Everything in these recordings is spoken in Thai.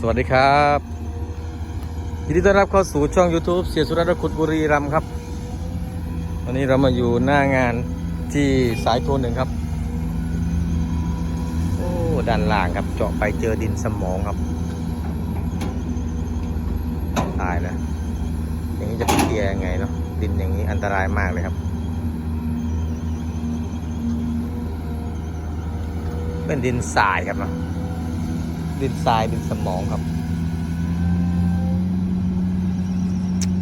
สวัสดีครับยินดีต้อนรับเข้าสู่ช่อง YouTube เสียสุรัตน์ขุดบุรีรัมครับ วันนี้เรามาอยู่หน้างานที่สายโทนหนึ่งครับ โอ้ด้านล่างครับเจาะไปเจอดินสมองครับตายแล้วอย่างนี้จะเคลียร์ยังไงเนาะดินอย่างนี้อันตรายมากเลยครับเป็นดินทรายครับเนาะ ดินทรายดินสมองครับ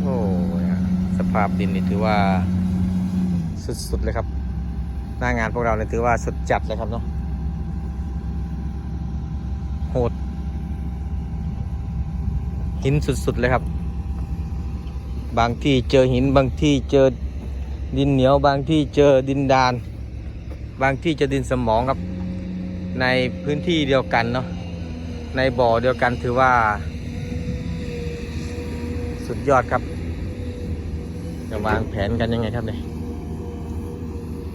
โอ้ยสภาพดินนี่ถือว่าสุดๆเลยครับ หน้างานพวกเราเนี่ยถือว่าสุดจัดเลยครับเนาะโหดหินสุดๆเลยครับ บางที่เจอหินบางที่เจอดินเหนียวบางที่เจอดินดาน บางที่เจอดินสมองครับ ในพื้นที่เดียวกันเนาะ ในบ่อเดียวกันถือว่า สุดยอดครับ จะวางแผนกันยังไงครับเนี่ย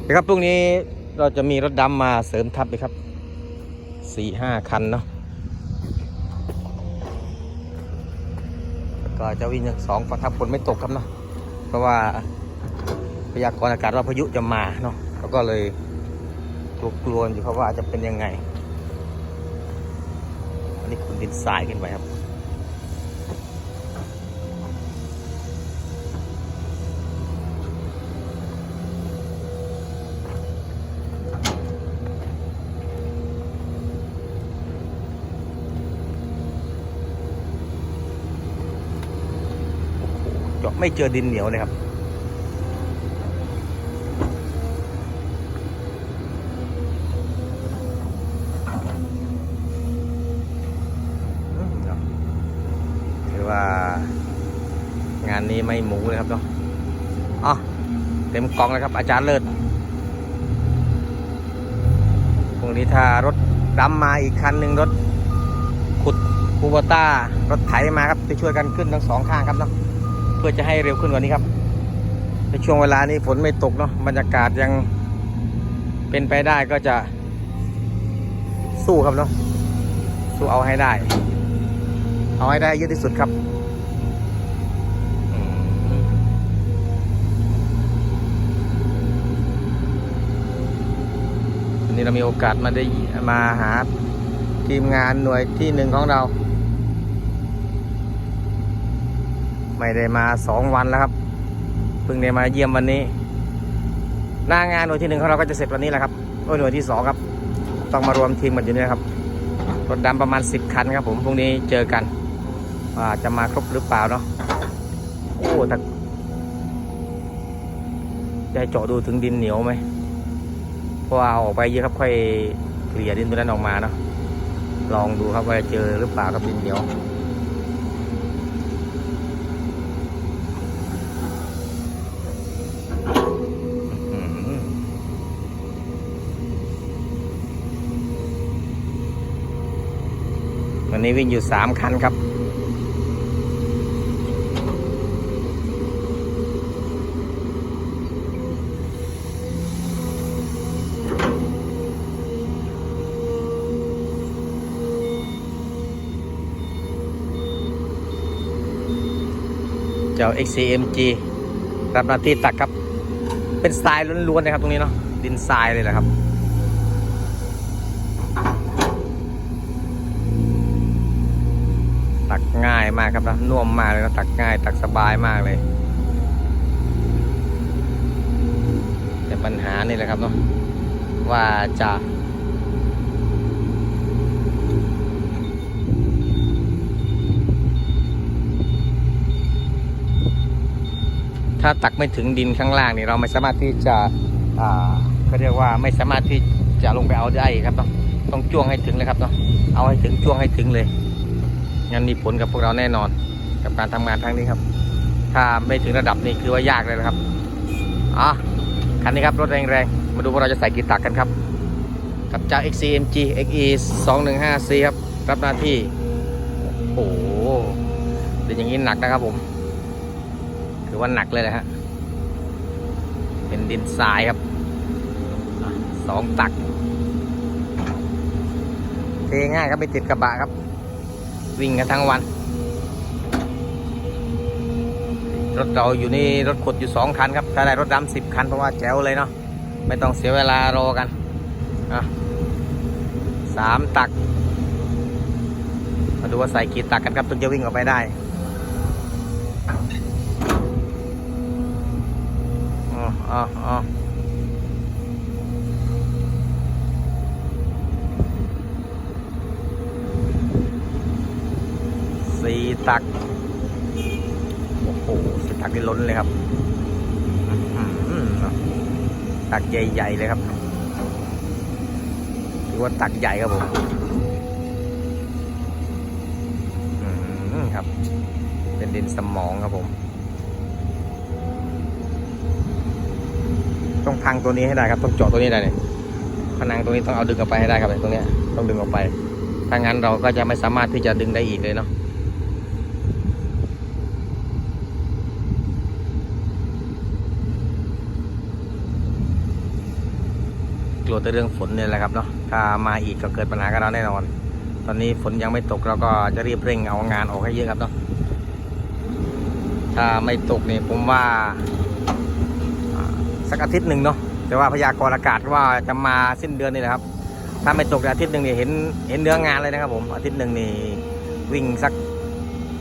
นะครับพรุ่งนี้เราจะมีรถดำมาเสริมทัพเลยครับสี่ห้าคันเนาะก็จะวิ่งอย่างสองฝันทับฝนไม่ตกครับเนาะเพราะว่าพยากรณ์อากาศว่าพายุจะมาเนาะเขาก็เลยกลัวๆอยู่ครับว่าจะเป็นยังไง ดินทรายขึ้นไปครับจะไม่เจอดินเหนียวเลยครับ อืมเนาะถือว่า งานนี้ไม่หมูเลยครับเนาะอ๋อเต็มกองเลยครับ อาจารย์เลิศพรุ่งนี้ถ้ารถดำมาอีกคันหนึ่งรถ ขุดคูโบต้ารถไถมาครับจะช่วยกันขึ้นทั้งสองข้างครับเนาะเพื่อจะให้เร็วขึ้นกว่านี้ครับ ในช่วงเวลานี้ฝนไม่ตกเนาะบรรยากาศยังเป็นไปได้ก็จะ สู้ครับเนาะสู้เอาให้ได้ เอาให้ได้เยอะที่สุดครับอืมวั นี้เรามีโอกาสมาได้มาหาทีมงานหน่วยที่หนึ่งของเรา ไม่ได้มาสองวันแล้วครับเพิ่งได้มาเยี่ยมวันนี้ หน้างานหน่วยที่หนึ่งของเราก็จะเสร็จวันนี้แหละครับโอ้หน่วยที่สองครับ ต้องมารวมทีมกันอยู่นี่ครับรถดำประมาณ10คันครับ ผมพรุ่งนี้เจอกันว่าจะมาครบหรือเปล่าเนาะโอ้แต่จะเจาะดูถึงดินเหนียวไหม พราะว่าเอาออกไปเยอะครับค่อยเกลี่ยดินตัวนั้นออกมาเนาะลองดูครับว่าจะเจอหรือเปล่ากับดินเหนียววันนี้วิ่งอยู่สามคันครับ เจ้า XCMG รับหน้าที่ตักครับ เป็นทรายล้วนๆนะครับตรงนี้เนาะ ดินทรายเลยแหละครับตักง่ายมากครับนะนุ่มมากเลยนะตักง่าย ตักสบายมากเลย แต่ปัญหานี่แหละครับเนาะว่าจะ ถ้าตักไม่ถึงดินข้างล่างนี่เราไม่สามารถที่จะอ่าเขาเรียกว่าไม่สามารถที่จะลงไปเอาได้ครับเนาะต้องจ้วงให้ถึงเลยครับเนาะเอาให้ถึงจ้วงให้ถึงเลยงั้นมีผลกับพวกเราแน่นอน กับการทำงานครั้งนี้ครับ ถ้าไม่ถึงระดับนี้คือว่ายากเลยนะครับอะคันนี้ครับรถแรงๆมาดูว่าเราจะใส่กี่ตักกันครับกับเจ้า XCMG XE 215C ครับรับหน้าที่โอ้โหเดี๋ยวอย่างนี้หนักนะครับผม อว่าหนักเลยนะฮะ เป็นดินทรายครับสองตัก เทง่ายครับไม่ติดกระบะครับ วิ่งกันทั้งวัน รถเราอยู่นี่รถขุดอยู่สองคันครับ ถ้าได้รถดำสิบคันเพราะว่าแจ๋วเลยเนาะ ไม่ต้องเสียเวลารอกันอะสามตัก มาดูว่าใส่กี่ตักกันครับถึงจะวิ่งออกไปได้ อ๋ออ๋ออ๋อสี่ตัก โอ้โหสีตักนี่ล้นเลยครับ ตักใหญ่ๆเลยครับถือว่าตักใหญ่ครับผมอื้อหือครับ เป็นดินสมองครับผม ต้องพังตัวนี้ให้ได้ครับ ต้องเจาะตัวนี้ได้เนี่ยผนังตัวนี้ต้องเอาดึงออกไปให้ได้ครับตรงนี้ต้องดึงออกไป ถ้างั้นเราก็จะไม่สามารถที่จะดึงได้อีกเลยเนาะกลัวแต่เรื่องฝนเนี่ยแหละครับเนาะ ถ้ามาอีกก็เกิดปัญหากับเราแน่นอน ตอนนี้ฝนยังไม่ตกเราก็จะรีบเร่งเอางานออกให้เยอะครับเนาะ ถ้าไม่ตกเนี่ยผมว่า สักอาทิตย์หนึ่งเนาะแต่ว่าพยากรณ์อากาศว่าจะมาสิ้นเดือนนี่แหละครับ ถ้าไม่ตกอาทิตย์หนึ่งเนี่ยเห็นเห็นเนื้องานเลยนะครับ ผมอาทิตย์หนึ่งนี่วิ่งสัก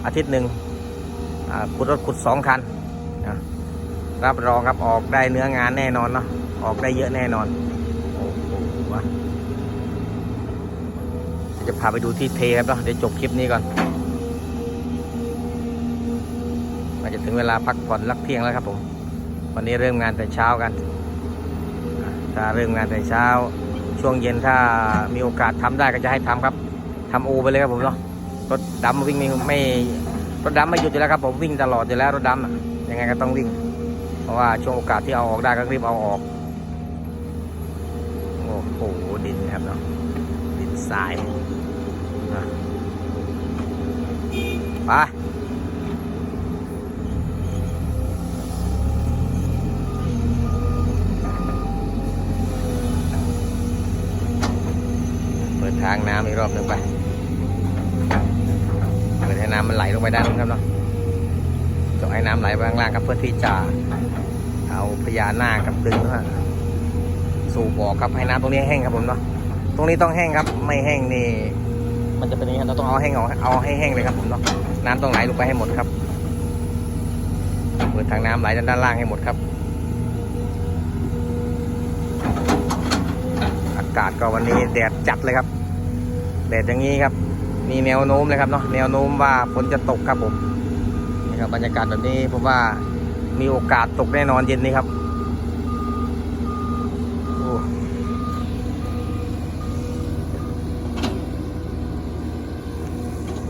อาทิตย์หนึ่งขุดรถขุดสองคันนะรับรองครับออกได้เนื้องานแน่นอนเนาะออกได้เยอะแน่นอนโอ้โหจะพาไปดูที่เทครับเนาะเดี๋ยวจบคลิปนี้ก่อนมาจจะถึงเวลาพักผ่อนรักเที่ยงแล้วครับผม วันนี้เริ่มงานแต่เช้ากัน ถ้าเริ่มงานแต่เช้า ช่วงเย็นถ้ามีโอกาสทำได้ก็จะให้ทำครับทำโอไปเลยครับผมเนาะรถดำวิ่งไม่ไม่รถดำไม่หยุดอยู่แล้วครับผมวิ่งตลอดอยู่แล้วรถดำอะยังไงก็ต้องวิ่ง เพราะว่าช่วงโอกาสที่เอาออกได้ก็รีบเอาออกโอ้โหดินครับเนาะดินทรายไป ทางน้ำอีกรอบหนึ่งไปเปิดให้น้ำมันไหลลงไปด้านนู้นครับเนาะจาะให้น้ำไหลไปข้างล่างครับเพื่อที่จะเอาพญานาคกับดึงนะฮะสูบออกครับให้น้ำตรงนี้แห้งครับผมเนาะตรงนี้ต้องแห้งครับไม่แห้งนี่มันจะเป็นอย่างนี้เราต้องเอาแห้งออกเอาให้แห้งเลยครับผมเนาะน้ำต้องไหลลงไปให้หมดครับเปิดทางน้ำไหลด้านล่างให้หมดครับ อากาศก็วันนี้แดดจัดเลยครับ แดดอย่างนี้ครับ มีแนวโน้มเลยครับเนาะแนวโน้มว่าฝนจะตกครับผมนี่ครับบรรยากาศแบบนี้ผมว่ามีโอกาสตกแน่นอนเย็นนี้ครับโอ้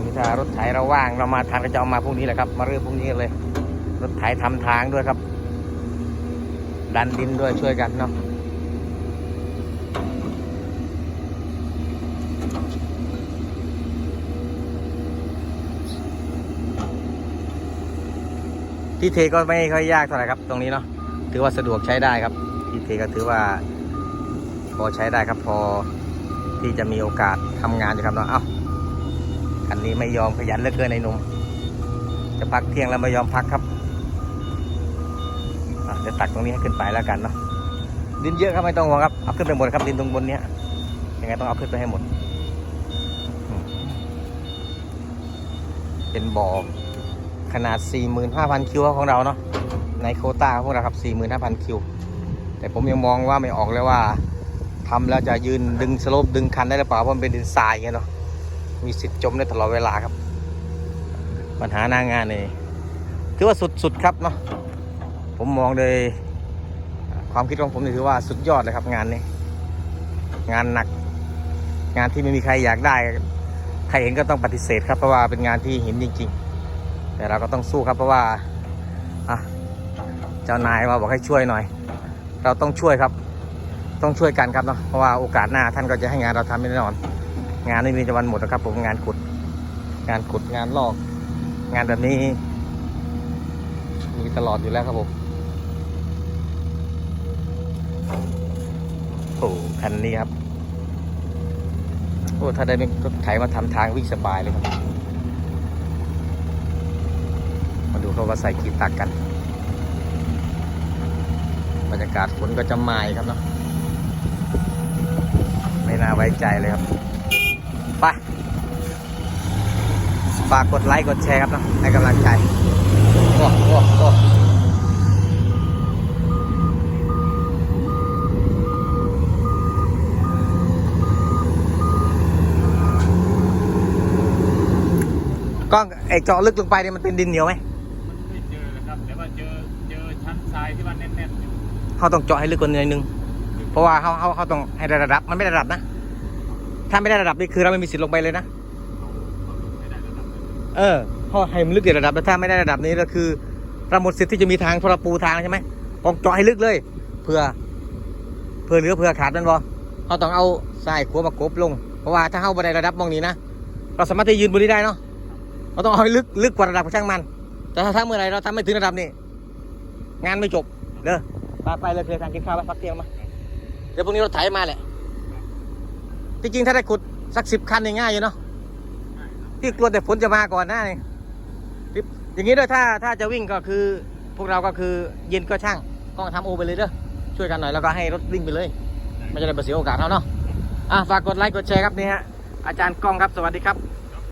นี่ถ้ารถไถเราว่างเรามาทันก็จะเอามาพรุ่งนี้แหละครับ มาเริ่มพรุ่งนี้เลย รถไถทำทางด้วยครับ ดันดินด้วยช่วยกันเนาะ ที่เทก็ไม่ค่อยยากเท่าไหร่ครับ ตรงนี้เนาะถือว่าสะดวกใช้ได้ครับ ที่เทก็ถือว่า พอใช้ได้ครับพอที่จะมีโอกาสทำงานอยู่ครับเนาะเอ้าคันนี้ไม่ยอมขยันเหลือเกินไอ้หนุ่มจะพักเที่ยงแล้วไม่ยอมพักครับอะเดี๋ยวตักตรงนี้ให้ขึ้นไปแล้วกันเนาะดินเยอะครับไม่ต้องห่วงครับเอาขึ้นไปหมดครับดินตรงบนเนี้ยยังไงต้องเอาขึ้นไปให้หมด เป็นบ่อ ขนาด 45,000 คิวของเราเนาะในโคต้าของพวกเราครับ 45,000 คิว แต่ผมยังมองว่าไม่ออกเลยว่าทำแล้วจะยืนดึงสโลปดึงคันได้หรือเปล่าเพราะมันเป็นดินทรายไงเนาะมีสิทธิ์จมได้ตลอดเวลาครับ ปัญหาหน้างานนี่ถือว่าสุดๆครับเนาะผมมองโดยความคิดของผมถือว่าสุดยอดเลยครับงานนี้ งานหนัก งานที่ไม่มีใครอยากได้ใครเห็นก็ต้องปฏิเสธครับเพราะว่าเป็นงานที่หินจริง ๆ แต่เราก็ต้องสู้ครับเพราะว่าอะเจ้านายมาบอกให้ช่วยหน่อย เราต้องช่วยครับ ต้องช่วยกันครับเนาะเพราะว่าโอกาสหน้าท่านก็จะให้งานเราทำแน่นอน งานไม่มีจะวันหมดนะครับ ผมงานขุด งานขุดงานลอก งานแบบนี้ มีตลอดอยู่แล้วครับผมโอ้คันนี้ครับโอ้ถ้าได้เป็นรถไถมาทำทางวิ่งสบายเลยครับ เขาก็ใส่กีตักกัน บรรยากาศฝนก็จะมาอีกครับเนาะไม่น่าไว้ใจเลยครับไปฝากกดไลค์กดแชร์ครับเนาะให้กำลังใจโอ้โอ้โอ้ก้องไอเจาะลึกลงไปเนี่ยมันเป็นดินเหนียวไหม เขาต้องเจาะให้ลึกกว่านี้หนึงเพราะว่าเขาเขาเขาต้องให้ระดับ มันไม่ได้ระดับนะ ถ้าไม่ได้ระดับนี่คือเราไม่มีสิทธิ์ลงไปเลยนะ เออเขาให้มันลึกในระดับแต่ถ้าไม่ได้ระดับนี้ก็คือเราหมดสิทธิ์ที่จะมีทางพราปูทางใช่ไหมต้องเจาะให้ลึกเลย เพื่อ เพื่อเหลือเพื่อขาดนั่นบอเขาต้องเอาทรายขัวมากบลง เพราะว่าถ้าเข้าบันไดระดับมองนี้นะ เราสามารถที่ยืนบนนี้ได้เนาะเราต้องเอาให้ลึกลึกกว่าระดับของช่างมัน แต่ถ้าเมื่อไหรเราทำไม่ถึงระดับนี้ งานไม่จบเด้อ ไปไปเลยเคลียร์ทางกินข้าวไปพักเที่ยงมา เดี๋ยวพรุ่งนี้เราถ่ายมาแหละที่จริงถ้าได้ขุดสักสิบคันนี่ง่ายอยู่เนาะที่กลัวแต่ฝนจะมาก่อนหน้านี่ที่อย่างนี้ด้วยถ้าถ้าจะวิ่งก็คือ พวกเราก็คือเย็นก็ช่างก็ทำโอไปเลยเด้อช่วยกันหน่อยแล้วก็ให้รถวิ่งไปเลยมันจะได้ประสิทธิโอกาสเขาเนาะอะฝากกดไลค์กดแชร์ครับนี่ฮะอาจารย์กล้องครับสวัสดีครับ